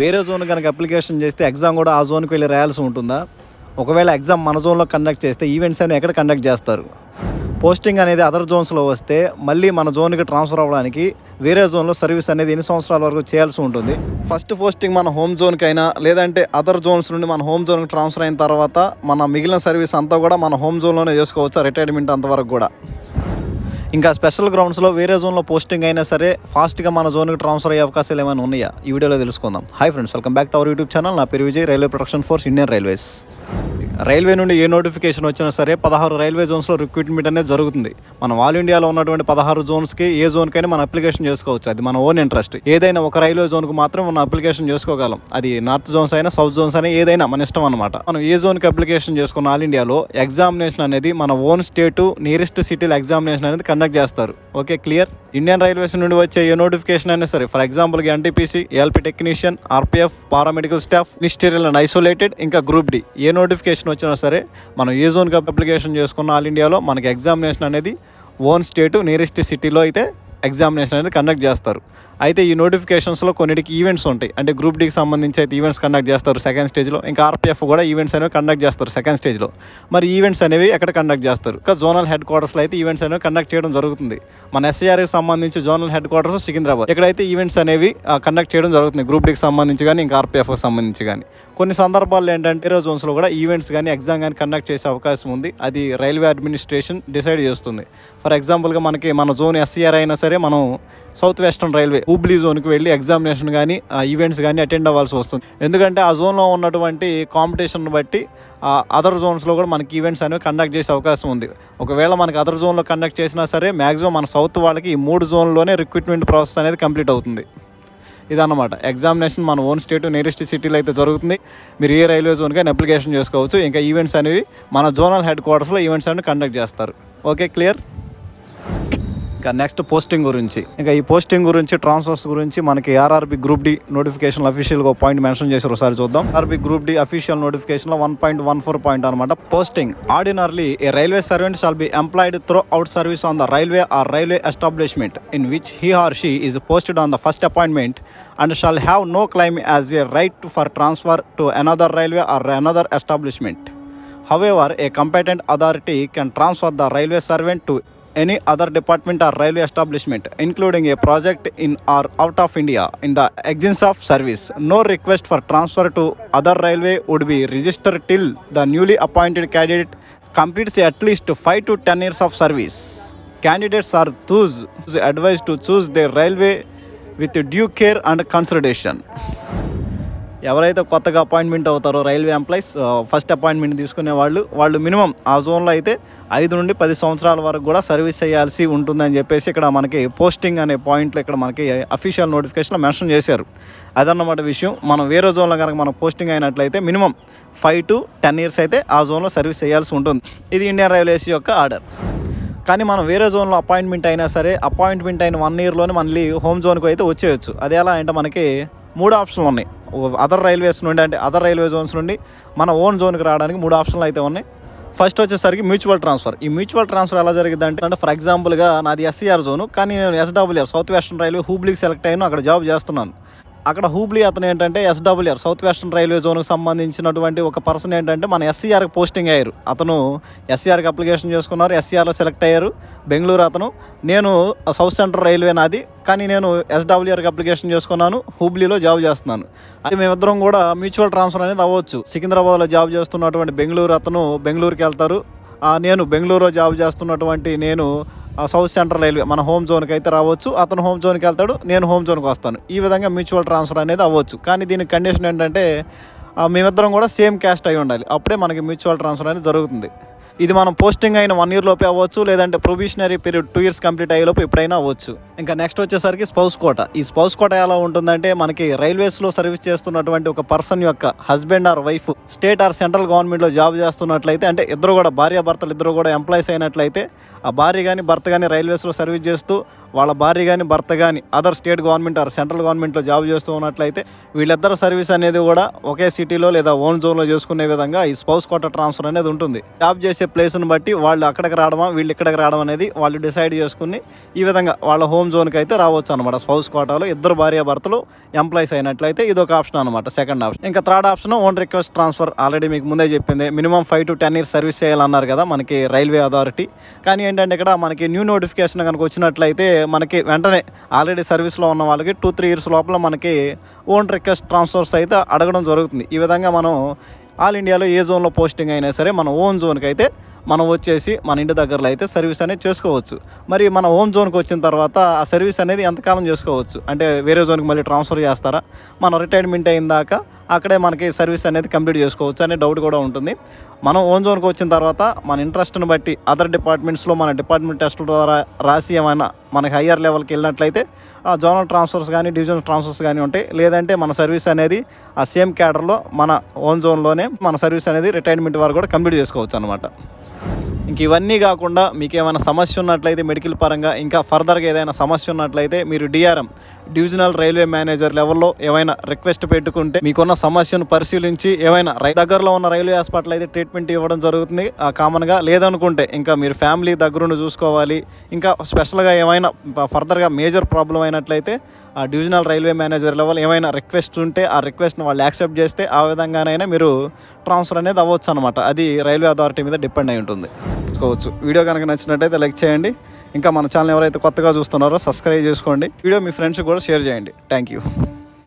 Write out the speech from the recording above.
వేరే జోన్ కనుక అప్లికేషన్ చేస్తే ఎగ్జామ్ కూడా ఆ జోన్కి వెళ్ళి రాయాల్సి ఉంటుందా? ఒకవేళ ఎగ్జామ్ మన జోన్లో కండక్ట్ చేస్తే ఈవెంట్స్ అనేవి ఎక్కడ కండక్ట్ చేస్తారు? పోస్టింగ్ అనేది అదర్ జోన్స్లో వస్తే మళ్ళీ మన జోన్కి ట్రాన్స్ఫర్ అవ్వడానికి వేరే జోన్లో సర్వీస్ అనేది ఎన్ని సంవత్సరాల వరకు చేయాల్సి ఉంటుంది? ఫస్ట్ పోస్టింగ్ మన హోమ్ జోన్కి అయినా లేదంటే అదర్ జోన్స్ నుండి మన హోమ్ జోన్కి ట్రాన్స్ఫర్ అయిన తర్వాత మన మిగిలిన సర్వీస్ అంతా కూడా మన హోమ్ జోన్లోనే చేసుకోవచ్చు? రిటైర్మెంట్ అంతవరకు కూడా. ఇంకా స్పెషల్ గ్రౌండ్స్లో వేరే జోన్లో పోస్టింగ్ అయినా సరే ఫాస్ట్గా మన జోన్కి ట్రాన్స్ఫర్ అయ్యే అవకాశాలు ఏమైనా ఉన్నాయా? ఈ వీడియోలో తెలుసుకుందాం. Hi friends welcome back to our YouTube channel నా పేరు Vijay. Railway production force Indian railways railway నుండి ఏ నోటిఫికేషన్ వచ్చినా సరే పదహారు రైల్వే జోన్స్లో రిక్రూట్మెంట్ అనేది జరుగుతుంది. మనం ఆల్ ఇండియాలో ఉన్నటువంటి పదహారు జోన్స్కి ఏ జోన్కైనా మనం అప్లికేషన్ చేసుకోవచ్చు. అది మన ఓన్ ఇంట్రెస్ట్ ఏదైనా ఒక రైల్వే జోన్కు మాత్రం మనం అప్లికేషన్ చేసుకోగలం. అది నార్త్ జోన్స్ అయినా సౌత్ జోన్స్ అయినా ఏదైనా మన ఇష్టం అనమాట మనం ఏ జోన్కి అప్లికేషన్ చేసుకున్న ఆల్ ఇండియాలో ఎగ్జామినేషన్ అనేది మన ఓన్ స్టేటు నియరెస్ట్ సిటీలో ఎగ్జామినేషన్ అనేది కండక్ట్ చేస్తారు. ఓకే క్లియర్ ఇండియన్ రైల్వేస్ నుండి వచ్చే ఏ నోటిఫికేషన్ అయినా సరే ఫర్ ఎగ్జాంపుల్కి NTPC ALP technician RPF paramedical staff ministerial and isolated ఇంకా గ్రూప్ డి ఏ నోటిఫికేషన్ వచ్చినా సరే మనం ఏ జోన్కి అప్లికేషన్ చేసుకున్న ఆల్ ఇండియాలో మనకి ఎగ్జామినేషన్ అనేది ఓన్ స్టేటు నియరెస్ట్ సిటీలో అయితే ఎగ్జామినేషన్ అనేది కండక్ట్ చేస్తారు. అయితే ఈ నోటిఫికేషన్స్లో కొన్నిటికి ఈవెంట్స్ ఉంటాయి. అంటే గ్రూప్ డీకి సంబంధించి అయితే ఈవెంట్స్ కండక్ట్ చేస్తారు సెకండ్ స్టేజ్లో ఇంకా ఆర్పీఎఫ్ కూడా ఈవెంట్స్ అనేవి కండక్ట్ చేస్తారు సెకండ్ స్టేజ్లో మరి ఈవెంట్స్ అనేవి ఎక్కడ కండక్ట్ చేస్తారు? ఇంకా జోనల్ హెడ్ క్వార్టర్స్లో అయితే ఈవెంట్స్ అనేవి కండక్ట్ చేయడం జరుగుతుంది. మన ఎస్సీఆర్కి సంబంధించి జోనల్ హెడ్ క్వార్టర్స్ సికింద్రాబాద్. ఇక్కడైతే ఈవెంట్స్ అనేవి కండక్ట్ చేయడం జరుగుతుంది గ్రూప్ డీకి సంబంధించి కానీ ఇంకా ఆర్పిఎఫ్కి సంబంధించి కానీ కొన్ని సందర్భాల్లో ఏంటంటే వేరే జోన్స్లో కూడా ఈవెంట్స్ కానీ ఎగ్జామ్ కానీ కండక్ట్ చేసే అవకాశం ఉంది. అది రైల్వే అడ్మినిస్ట్రేషన్ డిసైడ్ చేస్తుంది. ఫర్ ఎగ్జాంపుల్గా మనకి మన జోన్ ఎస్సీఆర్ అయినా సరే సరే మనం సౌత్ వెస్టర్న్ రైల్వే హూబ్లీ జోన్కి వెళ్ళి ఎగ్జామినేషన్ కానీ ఈవెంట్స్ కానీ అటెండ్ అవ్వాల్సి వస్తుంది. ఎందుకంటే ఆ జోన్లో ఉన్నటువంటి కాంపిటీషన్ బట్టి అదర్ జోన్స్లో కూడా మనకి ఈవెంట్స్ అనేవి కండక్ట్ చేసే అవకాశం ఉంది. ఒకవేళ మనకి అదర్ జోన్లో కండక్ట్ చేసినా సరే మ్యాక్సిమం మన సౌత్ వాళ్ళకి ఈ మూడు జోన్లోనే రిక్రూట్మెంట్ ప్రాసెస్ అనేది కంప్లీట్ అవుతుంది. ఇదన్నమాట. ఎగ్జామినేషన్ మన ఓన్ స్టేట్ నియరెస్ట్ సిటీలో అయితే జరుగుతుంది. మీరు ఏ రైల్వే జోన్కైనా అప్లికేషన్ చేసుకోవచ్చు. ఇంకా ఈవెంట్స్ అనేవి మన జోనల్ హెడ్ క్వార్టర్స్లో ఈవెంట్స్ అనేవి కండక్ట్ చేస్తారు. Okay clear? ఇంకా నెక్స్ట్ పోస్టింగ్ గురించి. ఇంకా ఈ పోస్టింగ్ గురించి ట్రాన్స్ఫర్స్ గురించి మనకి ఆర్ఆర్బి గ్రూప్ డి నోటిఫికేషన్ అఫీషియల్గా పాయింట్ మెన్షన్ చేశారు. ఒకసారి చూద్దాం. ఆర్బి గ్రూప్ డి అఫీషియల్ నోటిఫికేషన్లో one point one four point అనమాట posting ordinarily a railway servant shall be employed throughout service on the railway or railway establishment in which he or she is posted on the first appointment and shall have no claim as a right for transfer to another railway or another establishment However, a competent authority can transfer the railway servant to any other department or railway establishment, including a project in or out of India, in the expense of service. No request for transfer to other railway would be registered till the newly appointed candidate completes at least 5 to 10 years of service. Candidates are thus advised to choose their railway with due care and consideration. ఎవరైతే కొత్తగా appointment అవుతారో railway employees first appointment తీసుకునే వాళ్ళు వాళ్ళు minimum ఆ జోన్లో అయితే ఐదు నుండి పది సంవత్సరాల వరకు కూడా సర్వీస్ చేయాల్సి ఉంటుందని చెప్పేసి ఇక్కడ మనకి పోస్టింగ్ అనే పాయింట్లో ఇక్కడ మనకి అఫీషియల్ నోటిఫికేషన్లో మెన్షన్ చేశారు. అదన్నమాట విషయం. మనం వేరే జోన్లో కనుక మనం పోస్టింగ్ అయినట్లయితే minimum five to ten years అయితే ఆ జోన్లో సర్వీస్ చేయాల్సి ఉంటుంది. ఇది ఇండియన్ రైల్వేస్ యొక్క ఆర్డర్. కానీ మనం వేరే జోన్లో అపాయింట్మెంట్ అయినా సరే అపాయింట్మెంట్ అయిన వన్ ఇయర్లోనే మళ్ళీ హోమ్ జోన్కి అయితే వచ్చేయచ్చు. అది ఎలా అంటే మనకి మూడు ఆప్షన్లు ఉన్నాయి. అదర్ రైల్వేస్ నుండి అంటే అదర్ రైల్వే జోన్స్ నుండి మన ఓన్ జోన్కి రావడానికి మూడు ఆప్షన్లు అయితే ఉన్నాయి. ఫస్ట్ వచ్చేసరికి మ్యూచువల్ ట్రాన్స్ఫర్ ఈ మ్యూచువల్ ట్రాన్స్ఫర్ ఎలా జరిగింది అంటే అంటే ఫర్ ఎగ్జాంపుల్గా నాది ఎస్సీఆర్ జోను కానీ నేను ఎస్డబ్ల్యూఆర్ సౌత్ వెస్టర్న్ రైల్వే హూబ్లీకి సెలెక్ట్ అయ్యాను అక్కడ జాబ్ చేస్తున్నాను. అక్కడ హూబ్లీ అతను ఏంటంటే ఎస్డబ్ల్యూఆర్ సౌత్ వెస్టర్న్ రైల్వే జోన్కి సంబంధించినటువంటి ఒక పర్సన్ ఏంటంటే మన ఎస్సీఆర్కి పోస్టింగ్ అయ్యారు. అతను ఎస్సీఆర్కి అప్లికేషన్ చేసుకున్నారు ఎస్సీఆర్లో సెలెక్ట్ అయ్యారు. బెంగళూరు అతను. నేను సౌత్ సెంట్రల్ రైల్వే నాది కానీ నేను ఎస్డబ్ల్యూఆర్కి అప్లికేషన్ చేసుకున్నాను హూబ్లీలో జాబ్ చేస్తున్నాను. అది మేమిద్దరం కూడా మ్యూచువల్ ట్రాన్స్ఫర్ అనేది అవ్వచ్చు. సికింద్రాబాద్లో జాబ్ చేస్తున్నటువంటి బెంగళూరు అతను బెంగళూరుకి వెళ్తారు. నేను బెంగళూరులో జాబ్ చేస్తున్నటువంటి నేను సౌత్ సెంట్రల్ రైల్వే మన హోమ్ జోన్కి అయితే రావచ్చు. అతను హోమ్ జోన్కి వెళ్తాడు నేను హోమ్ జోన్కి వస్తాను. ఈ విధంగా మ్యూచువల్ ట్రాన్స్ఫర్ అనేది అవ్వచ్చు. కానీ దీని కండిషన్ ఏంటంటే మేమిద్దరం కూడా సేమ్ క్యాస్ట్ అయి ఉండాలి. అప్పుడే మనకి మ్యూచువల్ ట్రాన్స్ఫర్ అనేది జరుగుతుంది. ఇది మనం పోస్టింగ్ అయిన వన్ ఇయర్ లోపే అవ్వచ్చు లేదంటే probationary period two years complete అయ్యేలోపు ఎప్పుడైనా అవ్వచ్చు. ఇంకా నెక్స్ట్ వచ్చేసరికి స్పౌస్ కోట ఈ స్పౌస్ కోట ఎలా ఉంటుందంటే మనకి రైల్వేస్లో సర్వీస్ చేస్తున్నటువంటి ఒక పర్సన్ యొక్క husband or wife state or central గవర్నమెంట్లో జాబ్ చేస్తున్నట్లయితే అంటే ఇద్దరు కూడా భార్య భర్తలు ఇద్దరు కూడా ఎంప్లాయీస్ అయినట్లయితే ఆ భార్య కానీ భర్త కానీ రైల్వేస్లో సర్వీస్ చేస్తూ వాళ్ళ భార్య కానీ భర్త కానీ other state government or central గవర్నమెంట్లో జాబ్ చేస్తూ ఉన్నట్లయితే వీళ్ళిద్దరు సర్వీస్ అనేది కూడా ఒకే సిటీలో లేదా ఓన్ జోన్లో చేసుకునే విధంగా ఈ స్పౌస్ కోట ట్రాన్స్ఫర్ అనేది ఉంటుంది. జాబ్ చేసే ప్లేస్ని బట్టి వాళ్ళు అక్కడికి రావడమా వీళ్ళు ఇక్కడికి రావడం అనేది వాళ్ళు డిసైడ్ చేసుకుని ఈ విధంగా వాళ్ళ హోమ్ జోన్కి అయితే రావచ్చు అనమాట స్పౌస్ కోటాలో ఇద్దరు భార్యాభర్తలు ఎంప్లాయీస్ అయినట్లయితే ఇది ఒక ఆప్షన్ అనమాట సెకండ్ ఆప్షన్. ఇంకా third option own request transfer. Already మీకు ముందే చెప్పింది minimum five to ten years service చేయాలన్నారు కదా మనకి రైల్వే అథారిటీ. కానీ ఏంటంటే ఇక్కడ మనకి న్యూ నోటిఫికేషన్ కనుక వచ్చినట్లయితే మనకి వెంటనే ఆల్రెడీ సర్వీస్లో ఉన్న వాళ్ళకి టూ త్రీ ఇయర్స్ లోపల మనకి ఓన్ రిక్వెస్ట్ ట్రాన్స్ఫర్స్ అయితే అడగడం జరుగుతుంది. ఈ విధంగా మనం ఆల్ ఇండియాలో ఏ జోన్లో పోస్టింగ్ అయినా సరే మన ఓన్ జోన్కి అయితే మనం వచ్చేసి మన ఇంటి దగ్గరలో అయితే సర్వీస్ అనేది చేసుకోవచ్చు. మరి మన హోమ్ జోన్కి వచ్చిన తర్వాత ఆ సర్వీస్ అనేది ఎంతకాలం చేసుకోవచ్చు? అంటే వేరే జోన్కి మళ్ళీ ట్రాన్స్ఫర్ చేస్తారా? మనం రిటైర్మెంట్ అయిన దాకా అక్కడే మనకి సర్వీస్ అనేది కంప్లీట్ చేసుకోవచ్చు అనే డౌట్ కూడా ఉంటుంది. మనం ఓన్ జోన్కి వచ్చిన తర్వాత మన ఇంట్రెస్ట్ని బట్టి అదర్ డిపార్ట్మెంట్స్లో మన డిపార్ట్మెంట్ టెస్టుల ద్వారా రాసి ఏమైనా మనకి హయ్యర్ లెవెల్కి వెళ్ళినట్లయితే ఆ జోనల్ ట్రాన్స్ఫర్స్ కానీ డివిజనల్ ట్రాన్స్ఫర్స్ కానీ ఉంటాయి. లేదంటే మన సర్వీస్ అనేది ఆ సేమ్ క్యాడర్లో మన ఓన్ జోన్లోనే మన సర్వీస్ అనేది రిటైర్మెంట్ వరకు కూడా కంప్లీట్ చేసుకోవచ్చు అనమాట ఇంక ఇవన్నీ కాకుండా మీకు ఏమైనా సమస్య ఉన్నట్లయితే మెడికల్ పరంగా ఇంకా ఫర్దర్గా ఏదైనా సమస్య ఉన్నట్లయితే మీరు డిఆర్ఎం డివిజనల్ రైల్వే మేనేజర్ లెవెల్లో ఏమైనా రిక్వెస్ట్ పెట్టుకుంటే మీకున్న సమస్యను పరిశీలించి ఏమైనా రై దగ్గరలో ఉన్న రైల్వే హాస్పిటల్ అయితే ట్రీట్మెంట్ ఇవ్వడం జరుగుతుంది. ఆ, కామన్గా లేదనుకుంటే ఇంకా మీరు ఫ్యామిలీ దగ్గరుండి చూసుకోవాలి. ఇంకా స్పెషల్గా ఏమైనా ఫర్దర్గా మేజర్ ప్రాబ్లం అయినట్లయితే ఆ డివిజనల్ రైల్వే మేనేజర్ లెవెల్ ఏమైనా రిక్వెస్ట్ ఉంటే ఆ రిక్వెస్ట్ని వాళ్ళు యాక్సెప్ట్ చేస్తే ఆ విధంగానైనా మీరు ట్రాన్స్ఫర్ అనేది అవ్వచ్చు అనమాట అది రైల్వే అథారిటీ మీద డిపెండ్ అయి ఉంటుంది. చూసుకోవచ్చు వీడియో కనుక నచ్చినట్టయితే లైక్ చేయండి. ఇంకా మన ఛానల్ ఎవరైతే కొత్తగా చూస్తున్నారో సబ్స్క్రైబ్ చేసుకోండి. వీడియో మీ ఫ్రెండ్స్కి కూడా షేర్ చేయండి. Thank you